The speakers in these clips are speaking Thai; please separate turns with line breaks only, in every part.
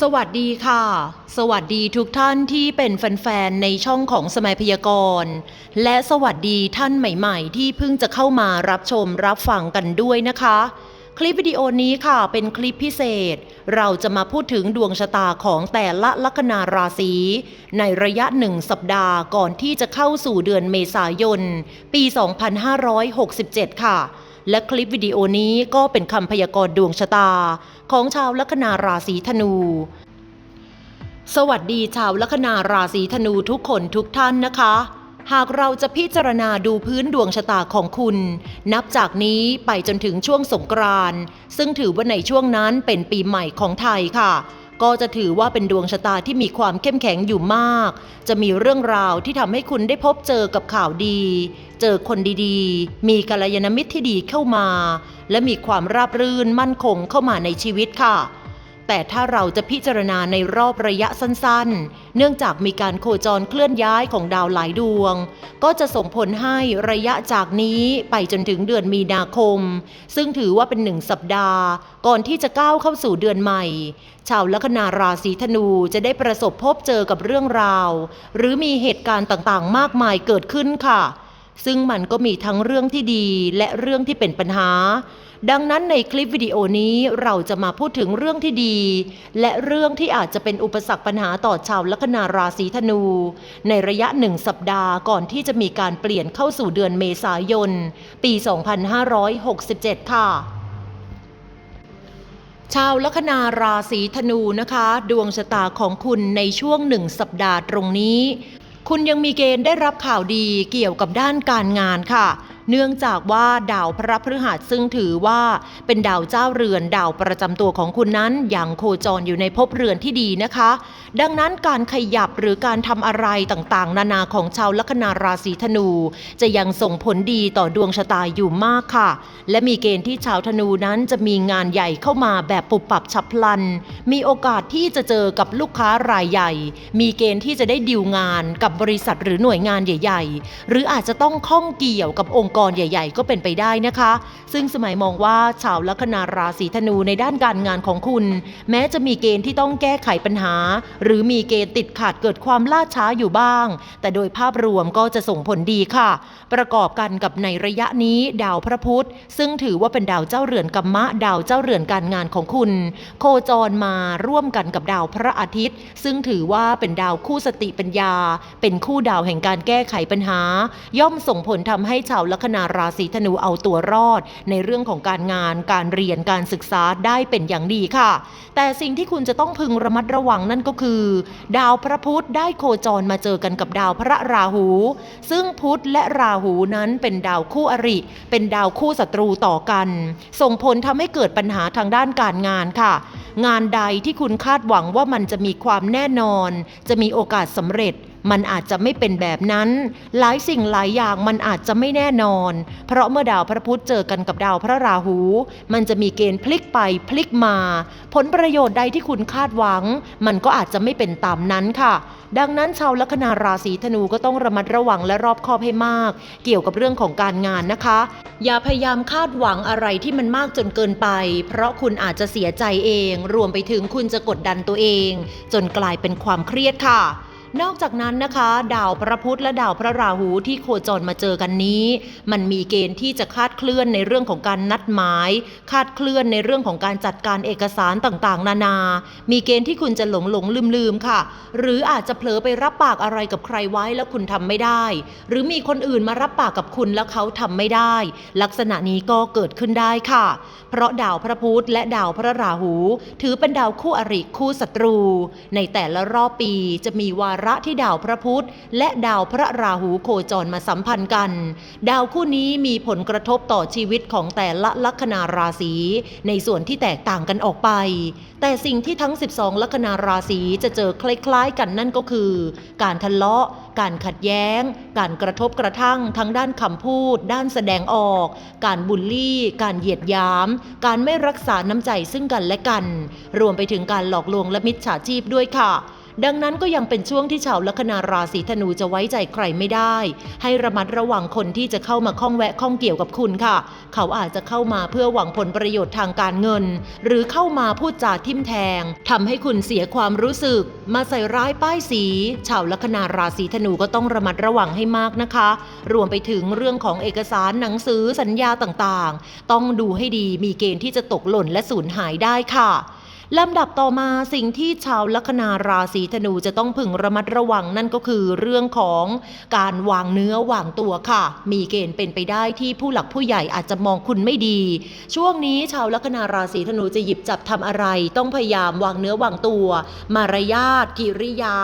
สวัสดีค่ะ สวัสดีทุกท่านที่เป็นแฟนๆ ในช่องของสมัยพยากรณ์ และสวัสดีท่านใหม่ๆ ที่เพิ่งจะเข้ามารับชมรับฟังกันด้วยนะคะ คลิปวิดีโอนี้ค่ะเป็นคลิปพิเศษ เราจะมาพูดถึงดวงชะตาของแต่ละลัคนาราศี ในระยะหนึ่งสัปดาห์ก่อนที่จะเข้าสู่เดือนเมษายน ปี 2567 ค่ะ และคลิปวิดีโอนี้ก็เป็นคำพยากรณ์ดวงชะตา ของชาวลัคนาราศีธนู สวัสดีชาวลัคนาราศีธนูทุกคนทุกท่านนะคะหากเราจะพิจารณาดูพื้นดวงชะตาของคุณ นับจากนี้ไปจนถึงช่วงสงกรานต์ซึ่งถือว่าในช่วงนั้นเป็นปีใหม่ของไทยค่ะ ก็จะถือว่าเป็นดวงชะตาที่มีความเข้มแข็งอยู่มาก จะมีเรื่องราวที่ทำให้คุณได้พบเจอกับข่าวดี เจอคนดีๆ มีกัลยาณมิตรที่ดีเข้ามา และมีความราบรื่นมั่นคงเข้ามาในชีวิตค่ะ แต่ถ้าเราจะพิจารณาในรอบระยะสั้นๆ เนื่องจากมีการโคจรเคลื่อนย้ายของดาวหลายดวง ก็จะส่งผลให้ระยะจากนี้ไปจนถึงเดือนมีนาคม ซึ่งถือว่าเป็นหนึ่งสัปดาห์ ก่อนที่จะก้าวเข้าสู่เดือนใหม่ ชาวลัคนาราศีธนูจะได้ประสบพบเจอกับเรื่องราว หรือมีเหตุการณ์ต่างๆ มากมายเกิดขึ้นค่ะ ซึ่งมันก็มีทั้งเรื่องที่ดีและเรื่องที่เป็นปัญหา ดังนั้นในคลิปวิดีโอนี้เราจะมาพูดถึงเรื่องที่ดี และเรื่องที่อาจจะเป็นอุปสรรคปัญหาต่อชาวลัคนาราศีธนู ในระยะหนึ่งสัปดาห์ก่อนที่จะมีการเปลี่ยนเข้าสู่เดือนเมษายน ปี 2567 ค่ะชาวลัคนาราศีธนูนะคะ ดวงชะตาของคุณในช่วงหนึ่งสัปดาห์ตรงนี้ คุณยังมีเกณฑ์ได้รับข่าวดีเกี่ยวกับด้านการงานค่ะ เนื่องจากว่าดาวพระพฤหัสซึ่งถือว่าเป็นดาวเจ้าเรือนดาวประจำตัวของคุณนั้นยังโคจรอยู่ในภพเรือนที่ดีนะคะ ดังนั้นการขยับหรือการทำอะไรต่างๆ นานาของชาวลัคนาราศีธนู จะยังส่งผลดีต่อดวงชะตาอยู่มากค่ะ และมีเกณฑ์ที่ชาวธนูนั้นจะมีงานใหญ่เข้ามาแบบปุบปับฉับพลัน มีโอกาสที่จะเจอกับลูกค้ารายใหญ่ มีเกณฑ์ที่จะได้ดีลงานกับบริษัทหรือหน่วยงานใหญ่ ๆ หรืออาจจะต้องข้องเกี่ยวกับองค์กรใหญ่ ๆ ก็เป็นไปได้นะคะ ซึ่งสมัยมองว่าชาวลัคนาราศีธนูในด้านการงานของคุณ แม้จะมีเกณฑ์ที่ต้องแก้ไขปัญหา หรือมีเกณฑ์ติดขัดเกิดความล่าช้าอยู่บ้าง แต่โดยภาพรวมก็จะส่งผลดีค่ะ ประกอบกันกับในระยะนี้ดาวพระพุธ ซึ่งถือว่าเป็นดาวเจ้าเรือนกัมมะ ดาวเจ้าเรือนการงานของคุณ โคจรมาร่วมกันกับดาวพระอาทิตย์ ซึ่งถือว่าเป็นดาวคู่สติปัญญา เป็นคู่ดาวแห่งการแก้ไขปัญหา ย่อมส่งผลทำให้ชาวลัคนาราศีธนูเอาตัวรอด ในเรื่องของการงาน การเรียนการศึกษาได้เป็นอย่างดีค่ะ แต่สิ่งที่คุณจะต้องพึงระมัดระวังนั่นก็คือ ดาวพระพุธได้โคจรมาเจอกันกับดาวพระราหู ซึ่งพุธและราหูนั้นเป็นดาวคู่อริ เป็นดาวคู่ศัตรูต่อกัน ส่งผลทำให้เกิดปัญหาทางด้านการงานค่ะ งานใดที่คุณคาดหวังว่ามันจะมีความแน่นอน จะมีโอกาสสำเร็จ มันอาจจะไม่เป็นแบบนั้น หลายสิ่งหลายอย่างมันอาจจะไม่แน่นอน เพราะเมื่อดาวพระพุธเจอกันกับดาวพระราหู มันจะมีเกณฑ์พลิกไปพลิกมา ผลประโยชน์ใดที่คุณคาดหวัง มันก็อาจจะไม่เป็นตามนั้นค่ะ ดังนั้นชาวลัคนาราศีธนูก็ต้องระมัดระวังและรอบคอบให้มาก เกี่ยวกับเรื่องของการงานนะคะ อย่าพยายามคาดหวังอะไรที่มันมากจนเกินไป เพราะคุณอาจจะเสียใจเอง รวมไปถึงคุณจะกดดันตัวเอง จนกลายเป็นความเครียดค่ะ นอกจากนั้นนะคะ ดาวพระพุธและดาวพระราหูที่โคจรมาเจอกันนี้ มันมีเกณฑ์ที่จะคาดเคลื่อนในเรื่องของการนัดหมาย คาดเคลื่อนในเรื่องของการจัดการเอกสารต่างๆ นานา มีเกณฑ์ที่คุณจะหลงหลงลืมลืมๆค่ะ หรืออาจจะเผลอไปรับปากอะไรกับใครไว้แล้วคุณทำไม่ได้ หรือมีคนอื่นมารับปากกับคุณแล้วเขาทำไม่ได้ ลักษณะนี้ก็เกิดขึ้นได้ค่ะ เพราะดาวพระพุธและดาวพระราหู ถือเป็นดาวคู่อริคู่ศัตรู ในแต่ละรอบปีจะมีวาระที่ดาวพระพุธและดาวพระราหูโคจรมาสัมพันธ์กัน ดาวคู่นี้มีผลกระทบต่อชีวิตของแต่ละลัคนาราศีในส่วนที่แตกต่างกันออกไป แต่สิ่งที่ทั้ง 12 ลัคนาราศีจะเจอคล้ายๆ กันนั่นก็คือ การทะเลาะ การขัดแย้ง การกระทบกระทั่งทั้งด้านคำพูด ด้านแสดงออก การบูลลี่ การเหยียดยาม การไม่รักษาน้ำใจซึ่งกันและกัน รวมไปถึงการหลอกลวงและมิจฉาชีพด้วยค่ะ ดังนั้นก็ยังเป็นช่วงที่ชาวลัคนาราศีธนูจะไว้ใจใครไม่ได้ ให้ระมัดระวังคนที่จะเข้ามาข้องแวะข้องเกี่ยวกับคุณค่ะ เขาอาจจะเข้ามาเพื่อหวังผลประโยชน์ทางการเงิน หรือเข้ามาพูดจาทิมแทงทำให้คุณเสียความรู้สึก มาใส่ร้ายป้ายสี ชาวลัคนาราศีธนูก็ต้องระมัดระวังให้มากนะคะ รวมไปถึงเรื่องของเอกสารหนังสือสัญญาต่างๆ ต้องดูให้ดีมีเกณฑ์ที่จะตกหล่นและสูญหายได้ค่ะ ลำดับต่อมาสิ่งที่ชาวลัคนาราศีธนูจะต้องพึงระมัดระวังนั่นก็คือเรื่องของการวางเนื้อวางตัวค่ะ มีเกณฑ์เป็นไปได้ที่ผู้หลักผู้ใหญ่อาจจะมองคุณไม่ดี ช่วงนี้ชาวลัคนาราศีธนูจะหยิบจับทำอะไร ต้องพยายามวางเนื้อวางตัว มารยาทกิริยา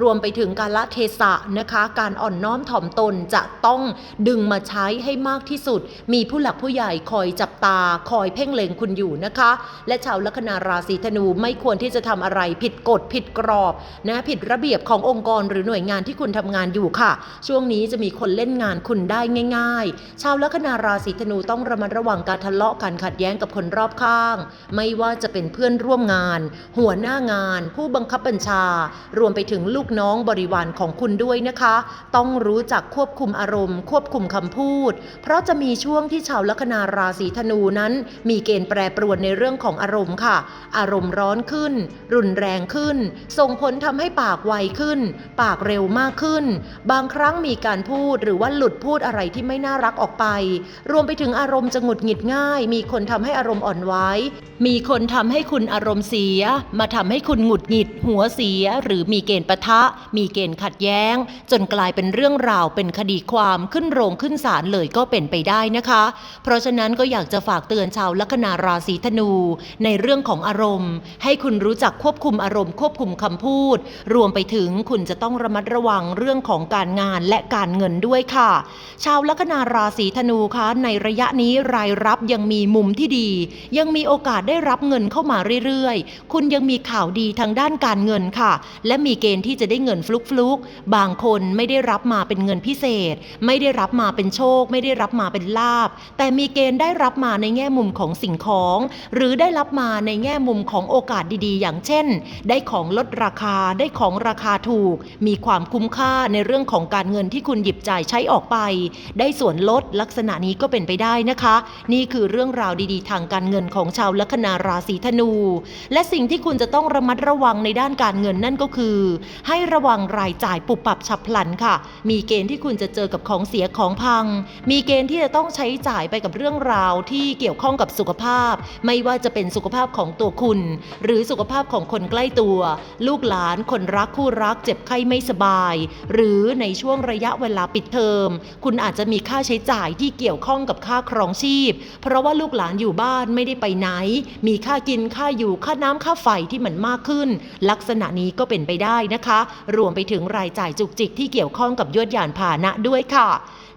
รวมไปถึงการละเทศะนะคะ การอ่อนน้อมถ่อมตนจะต้องดึงมาใช้ให้มากที่สุด มีผู้หลักผู้ใหญ่คอยจับตาคอยเพ่งเล็งคุณอยู่นะคะ และชาวลัคนาราศีธนูไม่ควรที่จะทำอะไร ผิดกฎผิดกรอบนะผิดระเบียบขององค์กรหรือหน่วยงานที่คุณทำงานอยู่ค่ะ ช่วงนี้จะมีคนเล่นงานคุณได้ง่าย ๆ ชาวลัคนาราศีธนูต้องระมัดระวังการทะเลาะการขัดแย้งกับคนรอบข้าง ไม่ว่าจะเป็นเพื่อนร่วมงาน หัวหน้างาน ผู้บังคับบัญชา รวมไปถึงลูกน้องบริวารของคุณด้วยนะคะ ต้องรู้จักควบคุมอารมณ์ ควบคุมคำพูด เพราะจะมีช่วงที่ชาวลัคนาราศีธนูนั้น มีเกณฑ์แปรปรวนในเรื่องของอารมณ์ค่ะอารมณ์ร้อนขึ้น รุนแรงขึ้น ส่งผลทำให้ปากไวขึ้น ปากเร็วมากขึ้น บางครั้งมีการพูดหรือว่าหลุดพูดอะไรที่ไม่น่ารักออกไป รวมไปถึงอารมณ์จะหงุดหงิดง่าย มีคนทำให้อารมณ์อ่อนไหวมีคนทำให้คุณอารมณ์เสีย มาทำให้คุณหงุดหงิด หัวเสีย หรือมีเกณฑ์ปะทะ มีเกณฑ์ขัดแย้ง จนกลายเป็นเรื่องราวเป็นคดีความขึ้นโรงขึ้นศาลเลยก็เป็นไปได้นะคะ เพราะฉะนั้นก็อยากจะฝากเตือนชาวลัคนาราศีธนู ในเรื่องของอารมณ์ให้คุณรู้จักควบคุมอารมณ์ควบคุมคำพูด รวมไปถึงคุณจะต้องระมัดระวังเรื่องของการงานและการเงินด้วยค่ะ ชาวลัคนาราศีธนูคะในระยะนี้รายรับยังมีมุมที่ดี ยังมีโอกาสได้รับเงินเข้ามาเรื่อยๆ คุณยังมีข่าวดีทางด้านการเงินค่ะ และมีเกณฑ์ที่จะได้เงินฟลุกๆ บางคนไม่ได้รับมาเป็นเงินพิเศษ ไม่ได้รับมาเป็นโชค ไม่ได้รับมาเป็นลาบ แต่มีเกณฑ์ได้รับมาในแง่มุมของสิ่งของ หรือได้รับมาในแง่มุมของโอกาสดีๆ อย่างเช่น ได้ของลดราคาได้ของราคาถูก มีความคุ้มค่าในเรื่องของการเงินที่คุณหยิบจ่ายใช้ออกไป ได้ส่วนลดลักษณะนี้ก็เป็นไปได้นะคะ นี่คือเรื่องราวดีๆ ทางการเงินของชาวลัคนาราศีธนู และสิ่งที่คุณจะต้องระมัดระวังในด้านการเงินนั่นก็คือ ให้ระวังรายจ่ายปุบปับฉับพลันค่ะ มีเกณฑ์ที่คุณจะเจอกับของเสียของพัง มีเกณฑ์ที่จะต้องใช้จ่ายไปกับเรื่องราวที่เกี่ยวข้องกับสุขภาพ ไม่ว่าจะเป็นสุขภาพของตัวคุณหรือสุขภาพของคนใกล้ตัว ลูกหลานคนรักคู่รักเจ็บไข้ไม่สบาย หรือในช่วงระยะเวลาปิดเทอม คุณอาจจะมีค่าใช้จ่ายที่เกี่ยวข้องกับค่าครองชีพ เพราะว่าลูกหลานอยู่บ้านไม่ได้ไปไหน มีค่ากินค่าอยู่ค่าน้ำค่าไฟที่มันมากขึ้น ลักษณะนี้ก็เป็นไปได้นะคะ รวมไปถึงรายจ่ายจุกจิกที่เกี่ยวข้องกับยวดยานพาหนะด้วยค่ะ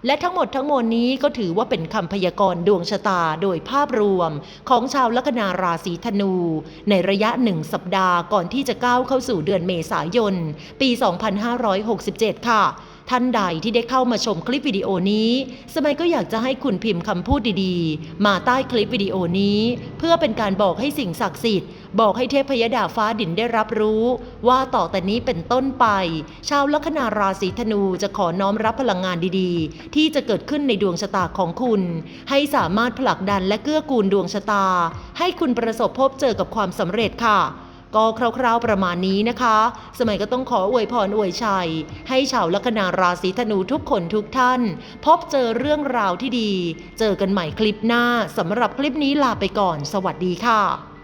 และทั้งหมดทั้งมวลนี้ก็ถือว่าเป็นคำพยากรณ์ดวงชะตาโดยภาพรวม ของชาวลัคนาราศีธนูในระยะหนึ่งสัปดาห์ก่อนที่จะก้าวเข้าสู่เดือนเมษายน ปี 2567 ค่ะ ท่านใดที่ได้เข้ามาชมคลิปวิดีโอนี้ สมัยก็อยากจะให้คุณพิมพ์คำพูดดีๆ มาใต้คลิปวิดีโอนี้ เพื่อเป็นการบอกให้สิ่งศักดิ์สิทธิ์ บอกให้เทพยดาฟ้าดินได้รับรู้ ว่าต่อแต่นี้เป็นต้นไป ชาวลัคนาราศีธนูจะขอน้อมรับพลังงานดีๆ ที่จะเกิดขึ้นในดวงชะตาของคุณ ให้สามารถผลักดันและเกื้อกูลดวงชะตา ให้คุณประสบพบเจอกับความสำเร็จค่ะ ก็คร่าวๆประมาณนี้นะคะ สมัยก็ต้องขออวยพรอวยชัย ให้ชาวลัคนาราศีธนูทุกคนทุกท่าน พบเจอเรื่องราวที่ดี เจอกันใหม่คลิปหน้าสำหรับคลิปนี้ลาไปก่อน สวัสดีค่ะ